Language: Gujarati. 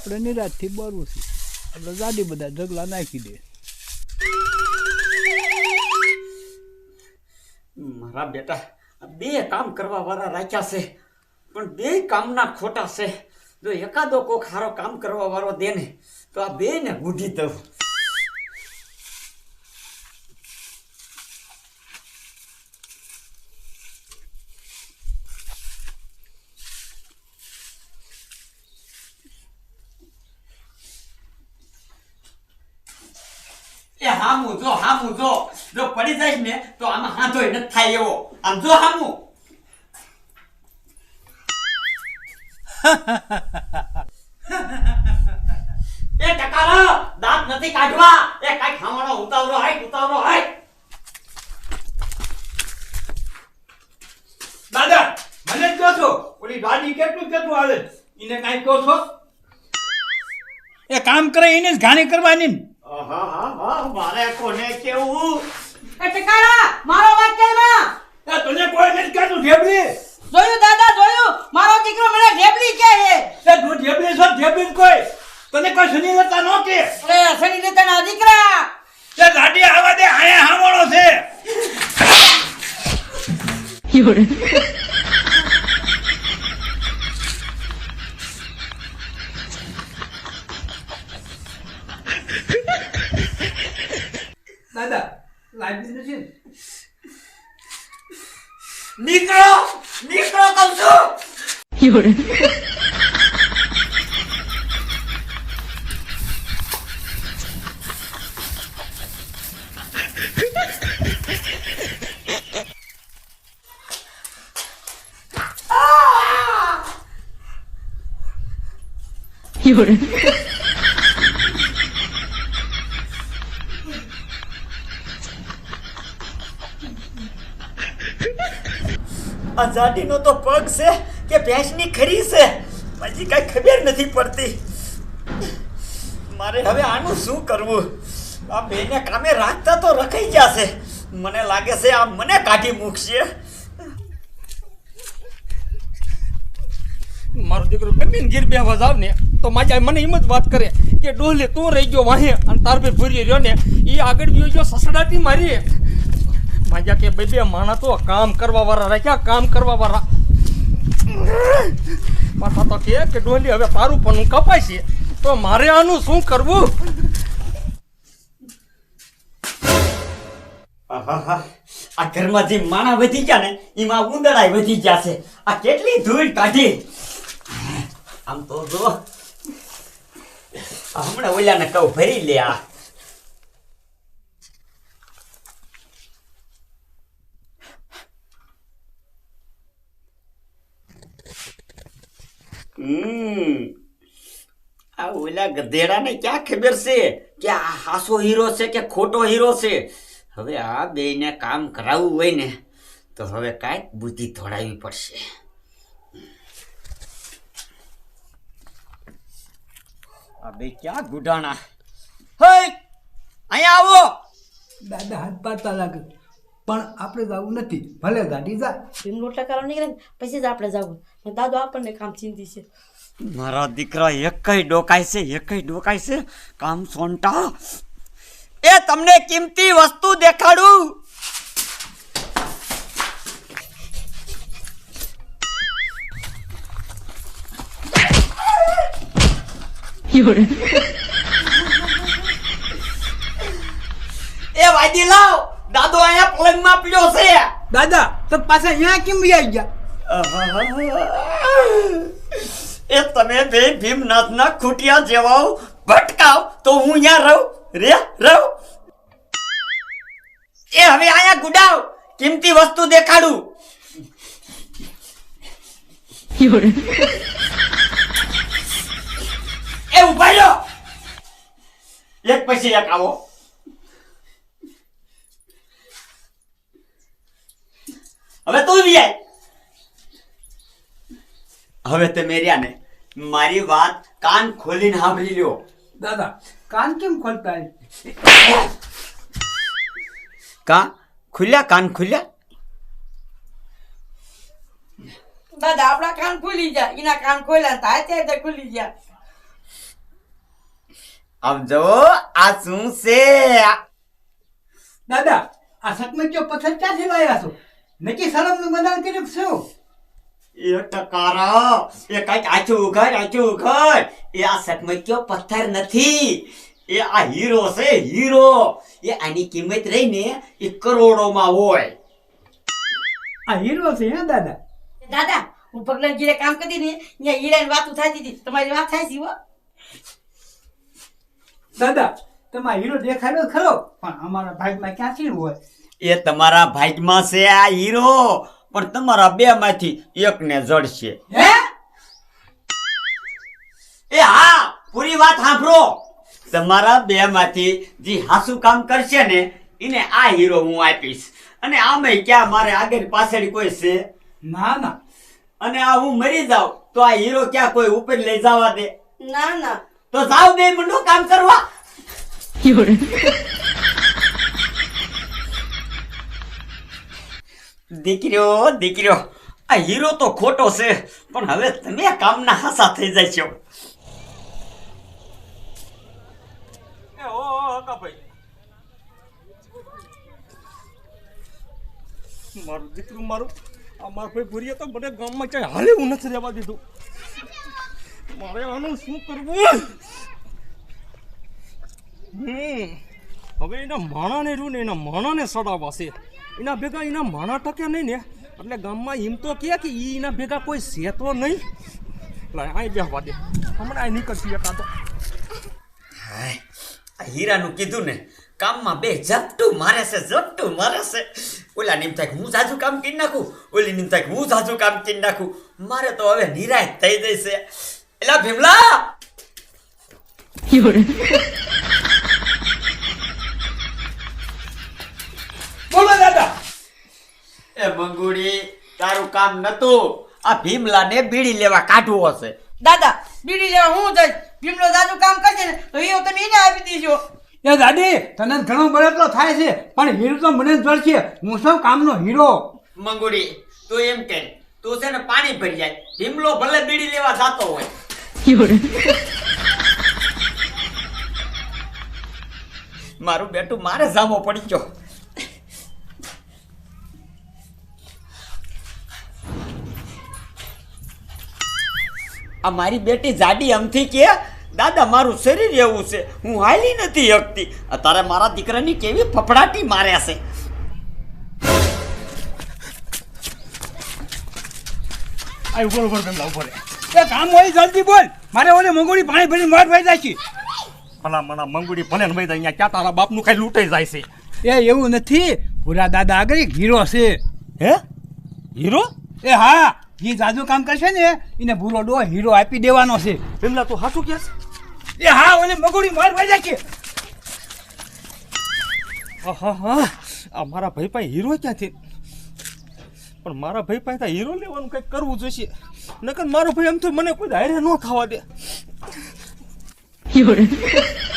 આપણે નિરાશથી બરવું છે. આપણે ગાડી બધા ઢગલા નાખી દે. મારા બેટા બે કામ કરવા વાળા રાખ્યા છે, પણ બે કામના ખોટા છે. જો એકાદો કોક સારો કામ કરવા વાળો દે ને તો આ બે ને ગુઢી દઉં. હામું જો હામું જો. જો પડી જાય ને તો આમાં હાથો ન થાય એવો. આમ જો હામું. એ ટકાલા દાંત નથી કાઢવા. એ કાઈ ખાવાનો ઉતાવળો હાય ઉતાવળો હાય. દાદા મને જ કહો છો ઓલી ગાડી કેટલું કેટલું આવે એને કાંઈ કહો છો? એ કામ કરે એને જ ઘાણી કરવાની. હા હા. મારે કોને કેવું? એ ટકારા મારો વાત કેમાં એ તને કોઈ નથી કહેતું ઢેબલી જોયું દાદા જોયું? મારો દીકરો મને ઢેબલી કહે છે. એ તું ઢેબલી છો ઢેબલી કોઈ. તને કોઈ સુની લેતા ન કે અરે લેતા ના દીકરા. એ ગાડી આવા દે આયા હામણો છે. દાદા લાગી નથી ને? નીકળો નીકળો કહું છું આ જાડીનો તો પગ છે કે ભેંસની ખરી છે? પછી કઈ ખબર નથી પડતી. મારે હવે આનું શું કરવું? આ બેને કામે રાખતા તો રખાઈ છે. મને લાગે છે આ મને કાઢી મૂકશે. મારો દીકરો ગમે ગીર બે જાવ ને, તો માજા મને એમ જ વાત કરે કે ડોલે તું રહી ગયો વાહે અને તાર ભાઈ ભૂરી રહ્યો ને એ આગળ બીજો ગયો સસડાતી મારી. માજા કે બે બે માણા તો કામ કરવા વાળા રાખ્યા કામ કરવા વાળા? પાછા તો કે કે ડોલી, હવે તારું પણ કપાય છે. તો મારે આનું શું કરવું? આ ઘરમાં જે માણા વધી ગયા ને, એમાં ઉંદરાય વધી ગયા છે. આ કેટલી ધૂળ કાઢી? આમ તો જો, હમણાં ઓલાને કહું, ભરી લે આ. હમ. આ ઓલા ગધેડાને ક્યાં ખબર છે કે આ હાસો હીરો છે કે ખોટો હીરો છે? હવે આ બેને કામ કરાવવું હોય ને, તો હવે કાંઈક બુદ્ધિ થોડાવી પડશે. આ બે ક્યાં ગુડાણા હે, અહીંયા આવો. દાદા હાથ પાતા લાગે. પણ આપણે જવું નથી. ભલે ગાડી જા. એમ રોટલા કરવા નીકળે ને પછી જ આપણે જવું. દાદો આપણને કામ ચિંતી છે. મારા દીકરા એકય ડોકાય છે એકય ડોકાય છે. કામ સોંટા. એ તમને કિંમતી વસ્તુ દેખાડું. એ વાદી લાવ. દાદો અહીંયા પલંગમાં પીડ્યો છે. દાદા તો પાછા અહીંયા કેમ આવી ગયા એ તમે બે ભીમનાથના ખૂટિયા જેવાઓ ભટકાવ તો હું અહીંયા રહું? રે રહું? એ હવે અહીંયા ગુડાવ કિંમતી વસ્તુ દેખાડું. એ ઊભા રહ્યો. એક પછી એક આવો. હવે તું બી આય. હવે તમે રહ્યા ને મારી વાત કાન ખોલીને સાંભળી લ્યો. દાદા કાન કેમ ખોલતા હે? કા? ખુલ્યા? કાન ખુલ્યા? દાદા આપણા કાન ખુલી ગયા. એના કાન ખોલ્યા તા અત્યારે ખુલી ગયા. આમ જો આ શું છે? દાદા આ સકમચ્યો પથ્થર ક્યાંથી લાવ્યા છો? નક્કી સળમનું બંધારણ કર્યું શું? એ ટકારા એ કંઈક આચું ઉઘાડ આચું ઉઘાડ એ આ સટમક્યો પથ્થર નથી. એ આ હીરો છે હીરો. એ આની કિંમત રહીને એ કરોડોમાં હોય. આ હીરો છે હે દાદા? દાદા હું પગલા ગીરે કામ કરી ને ત્યાં હીરાની વાતો થતી હતી તમારી વાત થાય છે હો. દાદા તમારા હીરો દેખાડ્યો ખરો? પણ અમારા ભાગમાં ક્યાંથી હોય? એ તમારા ભાગ્યમાં છે આ હીરો પણ તમારા બે માંથી એકને જડશે. હે? એ હા પૂરી વાત સાંભળો. તમારા બે માંથી જે હાસુ કામ કરશે ને એને આ હીરો હું આપીશ. અને આમે ક્યાં મારે આગળ પાછળ કોઈ છે? ના ના. અને આ હું મરી જાઉં તો આ હીરો ક્યાં કોઈ ઉપર લઈ જવા દે? ના ના. તો જાવ બે મંડો કામ કરવા. દીકરીઓ દીકરીઓ, આ હીરો તો ખોટો છે, પણ હવે તમે કામના હાસા થઈ જાય છો મારું દીકરું, મારું, આ મારો ભાઈ ભૂરીએ તો મને ગામમાં ક્યાંય હાલે હું નથી રહેવા દીધું. મારે આનું શું કરવું? હમ, હવે એના માણાને રૂ ને એના માણાને સડાવવા છે. એના ભેગા એના માણા ટકે નહીં ને. એટલે ગામમાં એમ તો કહે કે ઈ એના ભેગા કોઈ છે તો નહીં લાય અહીં બેહવા દે. હમણાં અહીં નીકળશે એકાદો તો આ હીરાનું કીધું ને કામમાં બે ઝપટું મારે છે ઝપટું મારે છે. ઓલા નિમ થાય હું જાજુ કામ કરી નાખું? ઓલી નિમ થાય હું જાજુ કામ કરી નાખું? મારે તો હવે નિરાશ થઈ જશે એલા ભીમલા! બોલો દાદા. એ મંગુડી તારું કામ નતું. આ ભીમલાને બીડી લેવા કાઢવો હશે. દાદા બીડી લેવા હું જઈશ? ભીમલો દાદુ કામ કરશે ને તો એ તમે એને આપી દેજો. એ દાદી તને ઘણો બળતલો થાય છે પણ હીરો તો મને જ છે હું સૌ કામનો હીરો. મંગુડી તું એમ કે તું છે ને પાણી ભરી જાય. ભીમલો ભલે બીડી લેવા જાતો હોય. મારું બેટું મારે જામો પડી ગયો. આ મારી બેટી જાડી અમથી કે દાદા મારું શરીર એવું છે હું હાલી નથી હકતી તારે મારા દીકરાની કેવી ફફડાટી મારે છે? આ ઉપર ઉપર બેન ઉપર એ કામ હોય જલ્દી બોલ. મારે ઓલે મંગોડી પાણી ભરીને મોટ ભાઈ જાય છે. ભલા મના મંગોડી ભલે ને ભાઈ અહીંયા ક્યાં તારા બાપનું કઈ લૂંટાઈ જાય છે? એ એવું નથી. પૂરા દાદા આગળ હીરો છે. હે? હીરો? એ હા જે જાજુ કામ કરશે ને એને ભૂરો ડો હીરો આપી દેવાનો છે. પેમલા તું હાસું કે એ હા ઓલે મગોડી માર ભાઈ જાય છે હા. હા આ મારા ભાઈ પાસે હીરો ક્યાંથી? પણ મારા ભાઈ પાસે તો હીરો લેવાનું કંઈક કરવું જોઈશે. નકર મારો ભાઈ એમ તો મને કોઈ હારે ન ખાવા દે.